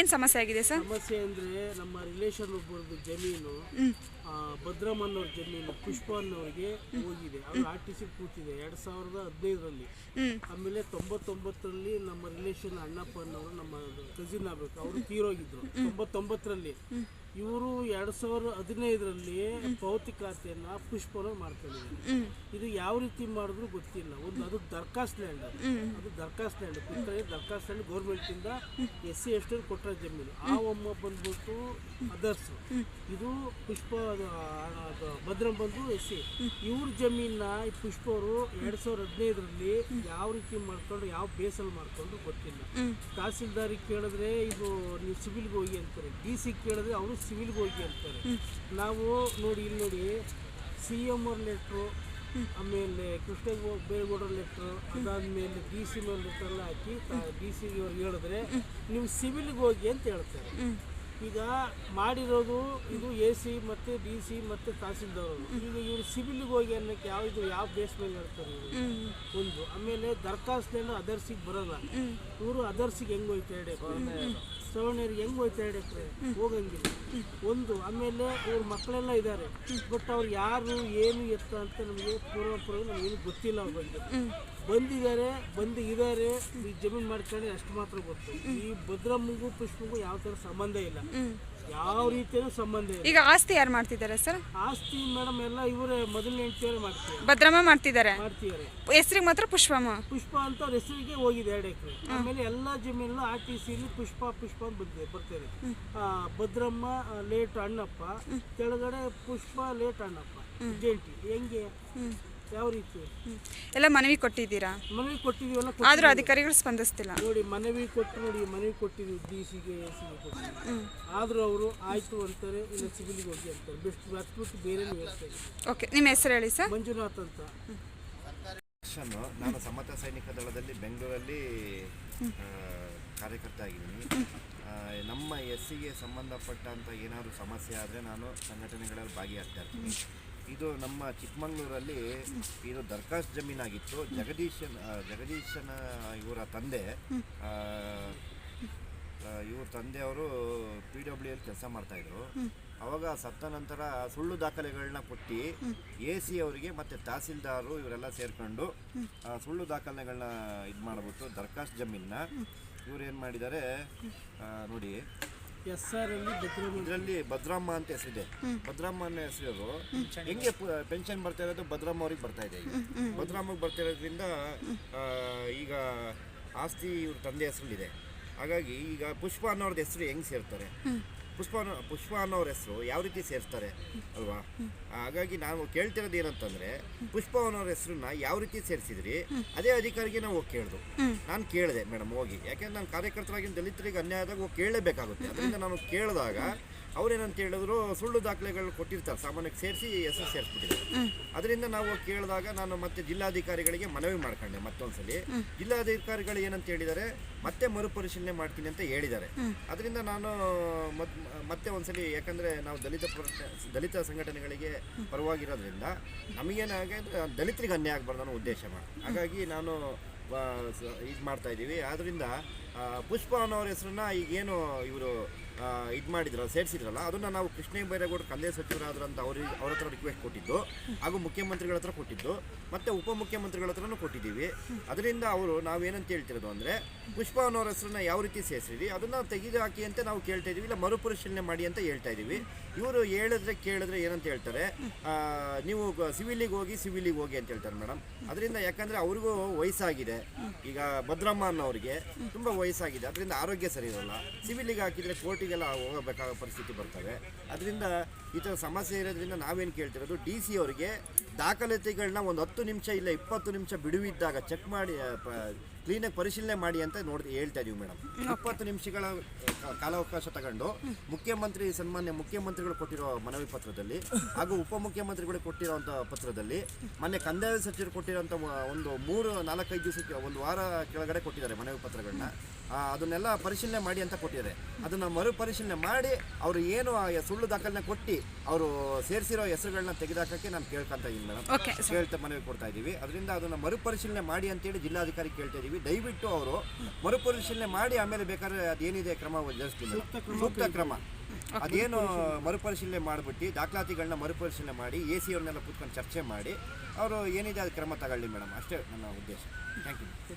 ಏನು ಸಮಸ್ಯೆ ಆಗಿದೆ ಸರ್? ಸಮಸ್ಯೆ ಅಂದರೆ ನಮ್ಮ ರಿಲೇಷನ್ ಒಬ್ಬರದ್ದು ಜಮೀನು ಆ, ಭದ್ರಮ್ಮ ಅನ್ನೋರ ಜಮೀನು ಪುಷ್ಪ ಅನ್ನೋರಿಗೆ ಹೋಗಿದೆ. ಅವ್ರು ಆರ್ ಟಿ ಸಿ ಕೂತಿದೆ ಎರಡ್ ಸಾವಿರದ ಹದಿನೈದರಲ್ಲಿ. ಆಮೇಲೆ ತೊಂಬತ್ತೊಂಬತ್ತರಲ್ಲಿ ನಮ್ಮ ರಿಲೇಷನ್ ಅಣ್ಣಪ್ಪ ಅನ್ನೋರು ನಮ್ಮ ಕಸಿನ್ ಆಗ್ಬೇಕು. ಅವರು ತೀರೋಗಿದ್ರು. ತೊಂಬತ್ತೊಂಬತ್ತರಲ್ಲಿ. ಇವರು ಎರಡ್ ಸಾವಿರದ ಹದಿನೈದರಲ್ಲಿ ಪೌತಿ ಖಾತೆಯನ್ನ ಪುಷ್ಪನ ಮಾಡ್ಕೊಂಡಿದ್ದಾರೆ ಇದು ಯಾವ ರೀತಿ ಮಾಡಿದ್ರು ಗೊತ್ತಿಲ್ಲ. ಒಂದು ಅದು ದರ್ಖಾಸ್ತ್ ಲ್ಯಾಂಡ್ ಅದು. ದರ್ಖಾಸ್ತ್ ದರ್ಖಾಸ್ ಲ್ಯಾಂಡ್. ಕಿತ್ತಳೆ ದರ್ಖಾಸ್ತ್ ಲ್ಯಾಂಡ್ ಗೌರ್ಮೆಂಟಿಂದ ಎಸ್ ಸಿ ಎಸ್ ಕೊಟ್ಟರೆ ಜಮೀನು. ಆ ಒಮ್ಮ ಬಂದ್ಬಿಟ್ಟು ಅದರ್ಸ್ ಇದು ಪುಷ್ಪ ಭದ್ರಂ ಬಂದು ಎಸ್ ಸಿ. ಇವ್ರ ಜಮೀನ ಈ ಪುಷ್ಪ ಅವರು ಎರಡ್ ಸಾವಿರದ ಹದಿನೈದರಲ್ಲಿ ಯಾವ ರೀತಿ ಮಾಡ್ಕೊಂಡು ಯಾವ ಬೇಸಲ್ಲಿ ಮಾಡ್ಕೊಂಡು ಗೊತ್ತಿಲ್ಲ. ತಹಸೀಲ್ದಾರಿಗೆ ಕೇಳಿದ್ರೆ ಇದು ನೀವು ಸಿವಿಲ್ಗೆ ಹೋಗಿ ಅಂತಾರೆ. ಡಿ ಸಿ ಕೇಳಿದ್ರೆ ಅವರು ಸಿವಿಲ್ಗೆ ಹೋಗಿ ಅಂತಾರೆ. ನಾವು ನೋಡಿ ಇಲ್ಲಿ ನೋಡಿ ಸಿ ಎಂ ಅವ್ರ ಲೆಟ್ರು ಆಮೇಲೆ ಕೃಷ್ಣ ಬೇಗೌಡರ ಲೆಟ್ರು ಅದಾದ್ಮೇಲೆ ಡಿ ಸಿ ಮೇಲೆ ಲೆಟ್ರ್ ಎಲ್ಲ ಹಾಕಿ ಡಿ ಸಿ ಅವ್ರಿಗೆ ಹೇಳಿದ್ರೆ ನೀವು ಸಿವಿಲ್ಗೆ ಹೋಗಿ ಅಂತ ಹೇಳ್ತಾರೆ. ಈಗ ಮಾಡಿರೋದು ಇದು ಎ ಸಿ ಮತ್ತು ಡಿ ಸಿ ಮತ್ತು ತಹಸೀಲ್ದಾರ್ ಈಗ ಇವರು ಸಿವಿಲ್ಗೆ ಹೋಗಿ ಅನ್ನೋಕ್ಕೆ ಯಾವ ಇದು ಯಾವ ಬೇಸ್ ಮೇಲೆ ಹೇಳ್ತಾರೆ ಇವರು? ಒಂದು, ಆಮೇಲೆ ದರ್ಖಾಸ್ತೇನೋ ಅದರ್ಸಿಗೆ ಬರೋಲ್ಲ. ಇವರು ಅದರ್ಸಿಗೆ ಹೆಂಗ್ ಹೋಯ್ತಾ ಹೇಳಿ ಹೆಂಗೆ ಹೋಯ್ತಾ ಹೇಳಿ ಹೋಗಂಗಿಲ್ಲ. ಒಂದು ಆಮೇಲೆ ಇವ್ರ ಮಕ್ಕಳೆಲ್ಲ ಇದ್ದಾರೆ ಬಟ್ ಅವ್ರು ಯಾರು ಏನು ಎತ್ತ ಅಂತ ನಮಗೆ ಪೂರ್ವ ಪೂರ್ವ ನಮಗೇನು ಗೊತ್ತಿಲ್ಲ ಅವ್ರ ಬಗ್ಗೆ. ಬಂದಿದ್ದಾರೆ ಬಂದು ಇದ್ದಾರೆ ಈ ಜಮೀನು ಮಾಡ್ಕೊಂಡು ಅಷ್ಟು ಮಾತ್ರ ಗೊತ್ತು. ಈ ಭದ್ರಮ್ಮಗೂ ಪುಷ್ಪಗೂ ಯಾವ ಥರ ಸಂಬಂಧ ಇಲ್ಲ. ಯಾವ ರೀತಿಯೂ ಸಂಬಂಧ ಇಲ್ಲ. ಈಗ ಆಸ್ತಿ ಯಾರು ಮಾಡ್ತಿದ್ದಾರೆ ಸರ್? ಆಸ್ತಿ ಮೇಡಮ್ ಎಲ್ಲ ಇವರೇ ಮೊದಲನೇ ಹೆಂಡತಿಯವರು ಮಾಡ್ತಾರೆ ಭದ್ರಮ್ಮ ಮಾಡ್ತಿದ್ದಾರೆ. ಮಾಡ್ತಿದ್ದಾರೆ. ಹೆಸ್ರಿಗೆ ಮಾತ್ರ ಪುಷ್ಪಮ್ಮ? ಪುಷ್ಪ ಅಂತ ಅವ್ರ ಹೆಸರಿಗೆ ಹೋಗಿದೆ ಎರಡು ಎಕರೆ. ಆಮೇಲೆ ಎಲ್ಲ ಜಮೀನು ಆರ್ ಟಿ ಸಿಲಿ ಪುಷ್ಪ ಪುಷ್ಪ ಅಂತ ಬಂದಿದೆ ಬರ್ತೇವೆ ಆ, ಭದ್ರಮ್ಮ ಲೇಟ್ ಅಣ್ಣಪ್ಪ ಕೆಳಗಡೆ ಪುಷ್ಪ ಲೇಟ್ ಅಣ್ಣಪ್ಪ ಜಂಟಿ. ಹೆಂಗೆ? ಯಾವ ರೀತಿ? ಎಲ್ಲ ಮನವಿ ಕೊಟ್ಟಿದ್ದೀರಾ? ಮನವಿ ಕೊಟ್ಟಿದೀವಲ್ಲ ಆದರೂ ಅಧಿಕಾರಿಗಳು ಸ್ಪಂದಿಸ್ತಿಲ್ಲ. ನೋಡಿ ಮನವಿ ಕೊಟ್ಟು ನೋಡಿ ಮನವಿ ಕೊಟ್ಟಿದ್ದೀವಿ ಡಿ ಸಿಗೆ ಎ ಸಿಗೆ ಕೊಟ್ಟಿದ್ದೀವಿ ಆದರೂ ಅವರು ಆಯಿತು ಅಂತಾರೆ ಇಲ್ಲ ಸಿವಿಲಿಗೆ ಹೋಗಿ ಅಂತಾರೆ. ಬೆಸ್ಟ್ ಅದ್ಬಿಟ್ಟು ಬೇರೆ ಓಕೆ ನಿಮ್ಮ ಹೆಸರು ಹೇಳಿ ಸರ್. ಮಂಜುನಾಥ್ ಅಂತ. ನಾನು ಸಮತ ಸೈನಿಕ ದಳದಲ್ಲಿ ಬೆಂಗಳೂರಲ್ಲಿ ಆ, ಕಾರ್ಯಕರ್ತ ಆಗಿದ್ದೀನಿ. ಆ, ನಮ್ಮ ಎಸ್ಸಿಗೆ ಸಂಬಂಧಪಟ್ಟಂಥ ಏನಾದರೂ ಸಮಸ್ಯೆ ಆದರೆ ನಾನು ಸಂಘಟನೆಗಳಲ್ಲಿ ಭಾಗಿಯಾಗ್ತಾ ಇರ್ತೀನಿ. ಇದು ನಮ್ಮ ಚಿಕ್ಕಮಂಗ್ಳೂರಲ್ಲಿ ಇದು ದರ್ಖಾಸ್ ಜಮೀನಾಗಿತ್ತು. ಜಗದೀಶನ್ ಜಗದೀಶನ ಇವರ ತಂದೆ ಇವ್ರ ತಂದೆಯವರು ಪಿ ಡಬ್ಲ್ಯೂ ಎಲ್ ಕೆಲಸ ಮಾಡ್ತಾಯಿದ್ರು ಅವಾಗ ಸತ್ತ ನಂತರ ಸುಳ್ಳು ದಾಖಲೆಗಳನ್ನ ಕೊಟ್ಟು ಎ ಸಿ ಅವರಿಗೆ ಮತ್ತೆ ತಹಸೀಲ್ದಾರು ಇವರೆಲ್ಲ ಸೇರ್ಕೊಂಡು ಸುಳ್ಳು ದಾಖಲೆಗಳನ್ನ ಇದು ಮಾಡ್ಬಿಟ್ಟು ದರ್ಖಾಸ್ ಜಮೀನನ್ನ ಇವ್ರು ಏನು ಮಾಡಿದ್ದಾರೆ ನೋಡಿ ಎಸ್ ಆರ್ ಅಲ್ಲಿ ಭದ್ರಮ್ಮ ಇದರಲ್ಲಿ ಭದ್ರಮ್ಮ ಅಂತ ಹೆಸರಿದೆ. ಭದ್ರಮ್ಮ ಅನ್ನೋ ಹೆಸರು ಹೆಂಗೆ ಪೆನ್ಷನ್ ಬರ್ತಾ ಇರೋದು ಭದ್ರಮ್ಮ ಅವ್ರಿಗೆ ಬರ್ತಾ ಇದೆ ಈಗ. ಭದ್ರಮ್ಮಗೆ ಬರ್ತಾ ಇರೋದ್ರಿಂದ ಈಗ ಆಸ್ತಿ ಇವ್ರ ತಂದೆ ಹೆಸರಲ್ಲಿದೆ. ಹಾಗಾಗಿ ಈಗ ಪುಷ್ಪ ಅನ್ನೋರ್ದು ಹೆಸರು ಹೆಂಗೆ ಸೇರ್ತಾರೆ? ಪುಷ್ಪ ಪುಷ್ಪ ಅನ್ನೋರ ಹೆಸರು ಯಾವ ರೀತಿ ಸೇರಿಸ್ತಾರೆ ಅಲ್ವಾ? ಹಾಗಾಗಿ ನಾವು ಕೇಳ್ತಿರೋದು ಏನಂತಂದ್ರೆ ಪುಷ್ಪ ಅನ್ನೋರ ಹೆಸರನ್ನ ಯಾವ ರೀತಿ ಸೇರಿಸಿದ್ರಿ? ಅದೇ ಅಧಿಕಾರಿಗೆ ನಾವು ಹೋಗಿ ಕೇಳ್ದು. ನಾನು ಕೇಳಿದೆ ಮೇಡಮ್ ಹೋಗಿ. ಯಾಕೆಂದ್ರೆ ನಾನು ಕಾರ್ಯಕರ್ತರಾಗಿ ದಲಿತರಿಗೆ ಅನ್ಯಾಯ ಆದಾಗ ಹೋಗಿ ಕೇಳಲೇಬೇಕಾಗುತ್ತೆ. ಅದರಿಂದ ನಾನು ಕೇಳಿದಾಗ ಅವ್ರೇನಂತ ಹೇಳಿದ್ರು ಸುಳ್ಳು ದಾಖಲೆಗಳು ಕೊಟ್ಟಿರ್ತಾರೆ ಸಾಮಾನ್ಯಕ್ಕೆ ಸೇರಿಸಿ ಹೆಸರು ಸೇರಿಸ್ಬಿಟ್ಟಿದ್ದಾರೆ. ಅದರಿಂದ ನಾವು ಕೇಳಿದಾಗ ನಾನು ಮತ್ತೆ ಜಿಲ್ಲಾಧಿಕಾರಿಗಳಿಗೆ ಮನವಿ ಮಾಡ್ಕೊಂಡೆ ಮತ್ತೊಂದ್ಸಲಿ. ಜಿಲ್ಲಾಧಿಕಾರಿಗಳು ಏನಂತ ಹೇಳಿದ್ದಾರೆ ಮತ್ತೆ ಮರುಪರಿಶೀಲನೆ ಮಾಡ್ತೀನಿ ಅಂತ ಹೇಳಿದ್ದಾರೆ. ಅದರಿಂದ ನಾನು ಮತ್ ಮತ್ತೆ ಒಂದ್ಸಲಿ ಯಾಕಂದ್ರೆ ನಾವು ದಲಿತ ದಲಿತ ಸಂಘಟನೆಗಳಿಗೆ ಪರವಾಗಿರೋದ್ರಿಂದ ನಮಗೇನಾಗ ದಲಿತರಿಗೆ ಅನ್ಯಾಯ ಆಗ್ಬಾರ್ದು ಅನ್ನೋ ಉದ್ದೇಶ ಮಾಡಿ ಹಾಗಾಗಿ ನಾನು ಇದು ಮಾಡ್ತಾ ಇದ್ದೀವಿ. ಆದ್ರಿಂದ ಪುಷ್ಪ ಅನ್ನೋರ ಹೆಸರನ್ನ ಈಗೇನು ಇವರು ಇದು ಮಾಡಿದ್ರಲ್ಲ, ಸೇರಿಸಿದ್ರಲ್ಲ, ಅದನ್ನು ನಾವು ಕೃಷ್ಣ ಬೈರೇಗೌಡರು ಕಂದಾಯ ಸಚಿವರಾದ್ರು ಅಂತ ಅವ್ರಿಗೆ ಅವ್ರ ಹತ್ರ ರಿಕ್ವೆಸ್ಟ್ ಕೊಟ್ಟಿದ್ದು, ಹಾಗೂ ಮುಖ್ಯಮಂತ್ರಿಗಳ ಹತ್ರ ಕೊಟ್ಟಿದ್ದು, ಮತ್ತೆ ಉಪಮುಖ್ಯಮಂತ್ರಿಗಳ ಹತ್ರನೂ ಕೊಟ್ಟಿದ್ದೀವಿ. ಅದರಿಂದ ಅವರು ನಾವೇನಂತ ಹೇಳ್ತಿರೋದು ಅಂದರೆ, ಪುಷ್ಪ ಅನ್ನೋರ ಹೆಸರನ್ನ ಯಾವ ರೀತಿ ಸೇರಿಸಿದ್ವಿ, ಅದನ್ನು ತೆಗೆದು ಹಾಕಿ ಅಂತ ನಾವು ಕೇಳ್ತಾ ಇದ್ದೀವಿ ಇಲ್ಲ ಮರುಪರಿಶೀಲನೆ ಮಾಡಿ ಅಂತ ಹೇಳ್ತಾ ಇದ್ದೀವಿ ಇವರು ಹೇಳಿದ್ರೆ ಕೇಳಿದ್ರೆ ಏನಂತ ಹೇಳ್ತಾರೆ ನೀವು ಸಿವಿಲಿಗೆ ಹೋಗಿ ಸಿವಿಲಿಗೆ ಹೋಗಿ ಅಂತ ಹೇಳ್ತಾರೆ ಮೇಡಮ್ ಅದರಿಂದ ಯಾಕಂದರೆ ಅವ್ರಿಗೂ ವಯಸ್ಸಾಗಿದೆ. ಈಗ ಭದ್ರಮ್ಮ ಅನ್ನೋರಿಗೆ ತುಂಬ ವಯಸ್ಸಾಗಿದೆ, ಅದರಿಂದ ಆರೋಗ್ಯ ಸರಿ ಇರೋಲ್ಲ. ಸಿವಿಲಿಗೆ ಹಾಕಿದ್ರೆ ಕೋರ್ಟಿಗೆಲ್ಲ ಹೋಗಬೇಕಾದ ಪರಿಸ್ಥಿತಿ ಬರ್ತವೆ ಅದರಿಂದ ಈ ಥರ ಸಮಸ್ಯೆ ಇರೋದ್ರಿಂದ ನಾವೇನು ಕೇಳ್ತಿರೋದು, ಡಿ ಸಿ ಅವರಿಗೆ ದಾಖಲಾತಿಗಳನ್ನ ಒಂದು ಹತ್ತು ನಿಮಿಷ ಇಲ್ಲ ಇಪ್ಪತ್ತು ನಿಮಿಷ ಬಿಡುವಿದ್ದಾಗ ಚೆಕ್ ಮಾಡಿ ಕ್ಲೀನಾಗಿ ಪರಿಶೀಲನೆ ಮಾಡಿ ಅಂತ ನೋಡಿ ಹೇಳ್ತಾ ಇದೀವಿ ಮೇಡಮ್. ಇಪ್ಪತ್ತು ನಿಮಿಷಗಳ ಕಾಲಾವಕಾಶ ತಗೊಂಡು ಮುಖ್ಯಮಂತ್ರಿ ಸನ್ಮಾನ್ಯ ಮುಖ್ಯಮಂತ್ರಿಗಳು ಕೊಟ್ಟಿರೋ ಮನವಿ ಪತ್ರದಲ್ಲಿ ಹಾಗೂ ಉಪಮುಖ್ಯಮಂತ್ರಿಗಳು ಕೊಟ್ಟಿರುವಂಥ ಪತ್ರದಲ್ಲಿ ಮೊನ್ನೆ ಕಂದಾಯ ಸಚಿವರು ಕೊಟ್ಟಿರೋಂಥ ಒಂದು ಮೂರು ನಾಲ್ಕೈದು ದಿವಸಕ್ಕೆ ಒಂದು ವಾರ ಕೆಳಗಡೆ ಕೊಟ್ಟಿದ್ದಾರೆ ಮನವಿ ಪತ್ರಗಳನ್ನ. ಅದನ್ನೆಲ್ಲ ಪರಿಶೀಲನೆ ಮಾಡಿ ಅಂತ ಕೊಟ್ಟಿದ್ದಾರೆ. ಅದನ್ನ ಮರುಪರಿಶೀಲನೆ ಮಾಡಿ ಅವರು ಏನು ಸುಳ್ಳು ದಾಖಲೆನ ಕೊಟ್ಟು ಅವರು ಸೇರಿಸಿರೋ ಹೆಸರುಗಳನ್ನ ತೆಗೆದಾಕಕ್ಕೆ ನಾನು ಕೇಳ್ಕೊಂತ ಇದ್ದೀನಿ ಮೇಡಮ್. ಕೇಳ್ತಾ ಮನವಿ ಕೊಡ್ತಾ ಇದ್ದೀವಿ ಅದರಿಂದ ಅದನ್ನ ಮರುಪರಿಶೀಲನೆ ಮಾಡಿ ಅಂತೇಳಿ ಜಿಲ್ಲಾಧಿಕಾರಿ ಕೇಳ್ತಾ ಇದ್ದೀವಿ ದಯವಿಟ್ಟು ಅವರು ಮರುಪರಿಶೀಲನೆ ಮಾಡಿ ಆಮೇಲೆ ಬೇಕಾದ್ರೆ ಅದೇನಿದೆ ಕ್ರಮ ಮೇಡಮ್. ಸೂಕ್ತ ಕ್ರಮ ಅದೇನು ಮರುಪರಿಶೀಲನೆ ಮಾಡಿಬಿಟ್ಟು ದಾಖಲಾತಿಗಳನ್ನ ಮರುಪರಿಶೀಲನೆ ಮಾಡಿ ಎ ಸಿ ಅವ್ರನ್ನೆಲ್ಲ ಕೂತ್ಕೊಂಡು ಚರ್ಚೆ ಮಾಡಿ ಅವರು ಏನಿದೆ ಅದು ಕ್ರಮ ತಗೊಳ್ಳಿ ಮೇಡಮ್. ಅಷ್ಟೇ ನನ್ನ ಉದ್ದೇಶ. Thank you